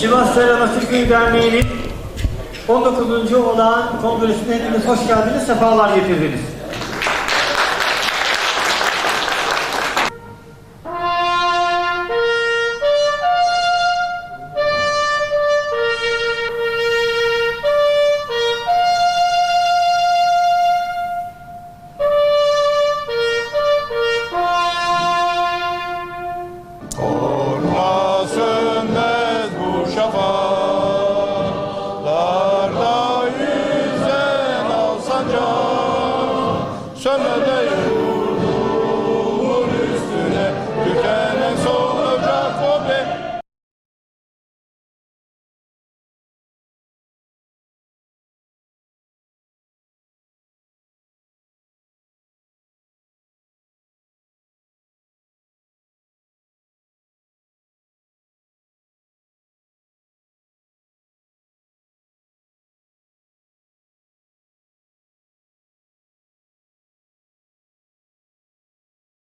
Sivas Serana Türkköy Derneği'nin 19. olağan kongresine hepiniz hoş geldiniz, sefalar getirdiniz.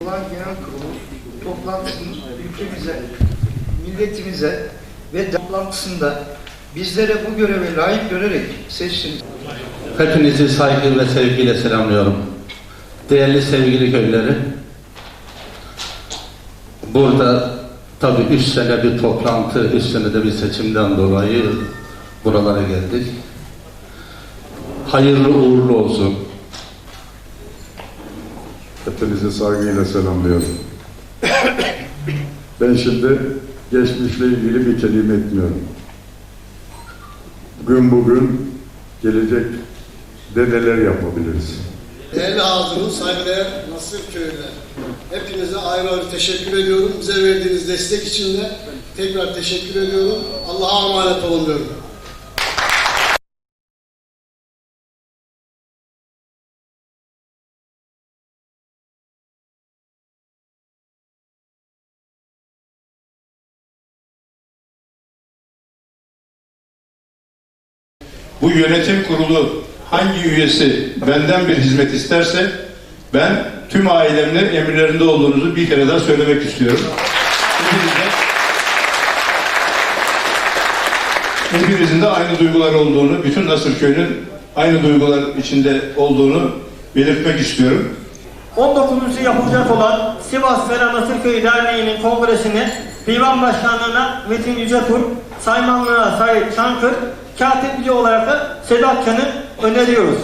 Ulan Genel Kurulu toplantısının ülkemize, milletimize ve toplantısında bizlere bu göreve layık görerek seçtin. Hepinizi saygı ve sevgiyle selamlıyorum. Değerli sevgili köyleri, burada tabii üç sene bir toplantı, üç sene de bir seçimden dolayı buralara geldik. Hayırlı uğurlu olsun. Hepinizi saygıyla selamlıyorum. ben şimdi geçmişle ilgili bir kelime etmiyorum. Bugün bugün gelecek dedeler yapabiliriz. Değerli Hazırın, saygıdeğer Nasır Köylüler. Hepinize ayrı ayrı teşekkür ediyorum. Bize verdiğiniz destek için de tekrar teşekkür ediyorum. Allah'a emanet olun diyorum. Bu yönetim kurulu hangi üyesi benden bir hizmet isterse ben tüm ailemle emirlerinde olduğunuzu bir kere daha söylemek istiyorum. Hepinizin de aynı duygular olduğunu, bütün Nasırköy'ün aynı duygular içinde olduğunu belirtmek istiyorum. 19. yapılacak olan Sivas Serana Türkköy Derneği'nin kongresine Divan Başkanlığı'na Metin Yücekur, Saymanlığı'na Sait Çankır, Katipliği olarak da Sedat Can'ı öneriyoruz.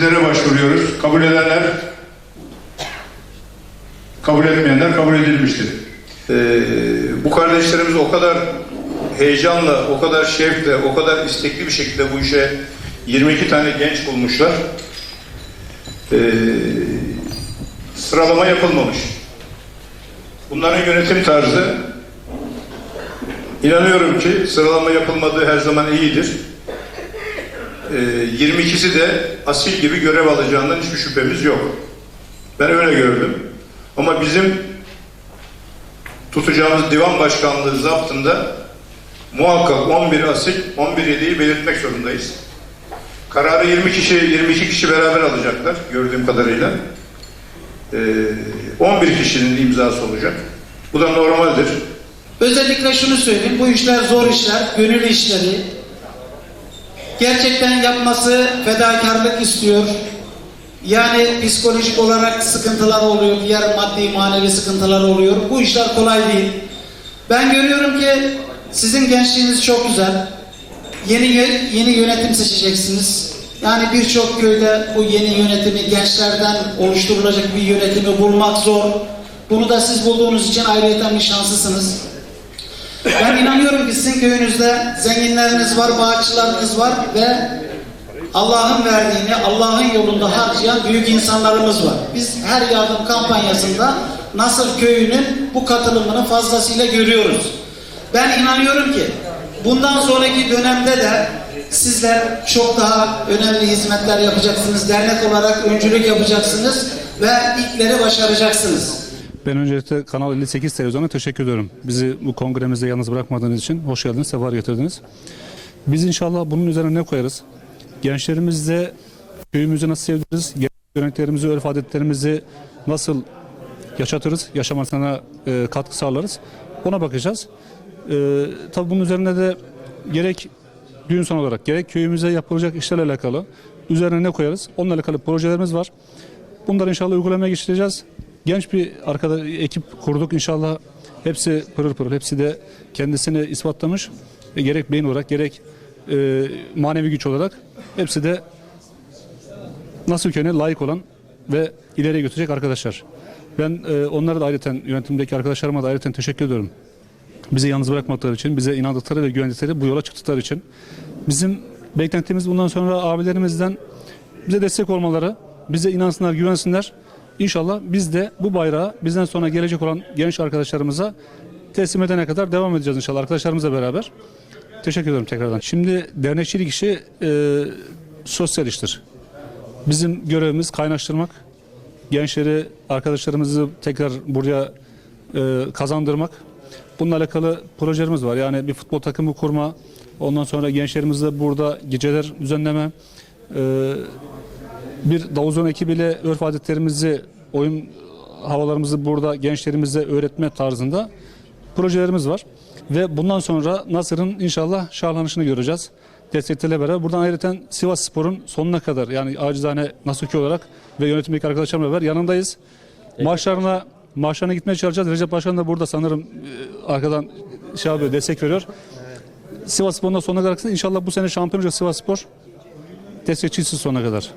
Sizlere başvuruyoruz. Kabul edenler, kabul etmeyenler kabul edilmiştir. Ee, bu kardeşlerimiz o kadar heyecanla, o kadar şevkle, o kadar istekli bir şekilde bu işe 22 tane genç bulmuşlar. Ee, sıralama yapılmamış. Bunların yönetim tarzı inanıyorum ki sıralama yapılmadığı her zaman iyidir. Ee, 22'si de asil gibi görev alacağından hiçbir şüphemiz yok. Ben öyle gördüm. Ama bizim tutacağımız divan başkanlığı zaptında muhakkak 11 asil, 11 yediği belirtmek zorundayız. Kararı 20 kişi, 22 kişi beraber alacaklar gördüğüm kadarıyla. Ee, 11 kişinin imzası olacak. Bu da normaldir. Özellikle şunu söyleyeyim, bu işler zor işler, gönül işleri. Gerçekten yapması fedakarlık istiyor. Yani psikolojik olarak sıkıntılar oluyor, diğer maddi manevi sıkıntılar oluyor. Bu işler kolay değil. Ben görüyorum ki sizin gençliğiniz çok güzel. Yeni yeni yönetim seçeceksiniz. Yani birçok köyde bu yeni yönetimi gençlerden oluşturulacak bir yönetimi bulmak zor. Bunu da siz bulduğunuz için bir şanslısınız. Ben inanıyorum ki sizin köyünüzde zenginleriniz var, bağışçılarınız var ve Allah'ın verdiğini Allah'ın yolunda harcayan büyük insanlarımız var. Biz her yardım kampanyasında Nasır Köyü'nün bu katılımını fazlasıyla görüyoruz. Ben inanıyorum ki bundan sonraki dönemde de sizler çok daha önemli hizmetler yapacaksınız. Dernek olarak öncülük yapacaksınız ve ilkleri başaracaksınız. Ben öncelikle Kanal 58 televizyona teşekkür ediyorum. Bizi bu kongremizde yalnız bırakmadığınız için hoş geldiniz, sefa getirdiniz. Biz inşallah bunun üzerine ne koyarız? Gençlerimizle köyümüzü nasıl sevdiririz? Genç Göreneklerimizi, örf adetlerimizi nasıl yaşatırız? Yaşamasına e, katkı sağlarız. Ona bakacağız. E, tabii bunun üzerine de gerek düğün son olarak gerek köyümüze yapılacak işlerle alakalı üzerine ne koyarız? Onunla alakalı projelerimiz var. Bunları inşallah uygulamaya geçireceğiz. Genç bir arkada ekip kurduk inşallah. Hepsi pırıl pırıl, hepsi de kendisini ispatlamış. E, gerek beyin olarak, gerek e, manevi güç olarak hepsi de nasıl köyüne layık olan ve ileriye götürecek arkadaşlar. Ben e, onlara da ayrıca yönetimdeki arkadaşlarıma da ayrıca teşekkür ediyorum. Bizi yalnız bırakmadıkları için, bize inandıkları ve güvendikleri bu yola çıktıkları için. Bizim beklentimiz bundan sonra abilerimizden bize destek olmaları, bize inansınlar, güvensinler. İnşallah biz de bu bayrağı bizden sonra gelecek olan genç arkadaşlarımıza teslim edene kadar devam edeceğiz inşallah arkadaşlarımızla beraber. Teşekkür ederim tekrardan. Şimdi dernekçilik işi e, sosyal iştir. Bizim görevimiz kaynaştırmak, gençleri, arkadaşlarımızı tekrar buraya e, kazandırmak. Bununla alakalı projelerimiz var. Yani bir futbol takımı kurma, ondan sonra gençlerimizle burada geceler düzenleme, e, bir davuzon ekibiyle örf adetlerimizi, oyun havalarımızı burada gençlerimize öğretme tarzında projelerimiz var. Ve bundan sonra Nasır'ın inşallah şahlanışını göreceğiz. Desteklerle beraber. Buradan ayrıca Sivas Spor'un sonuna kadar yani acizane Nasır Köy olarak ve yönetimdeki arkadaşlarımla beraber yanındayız. Maçlarına maçlarına gitmeye çalışacağız. Recep Başkan da burada sanırım e, arkadan şey yapıyor, destek veriyor. Sivas Spor'un da sonuna kadar inşallah bu sene şampiyon olacak Sivas Spor. Destekçisi sonuna kadar.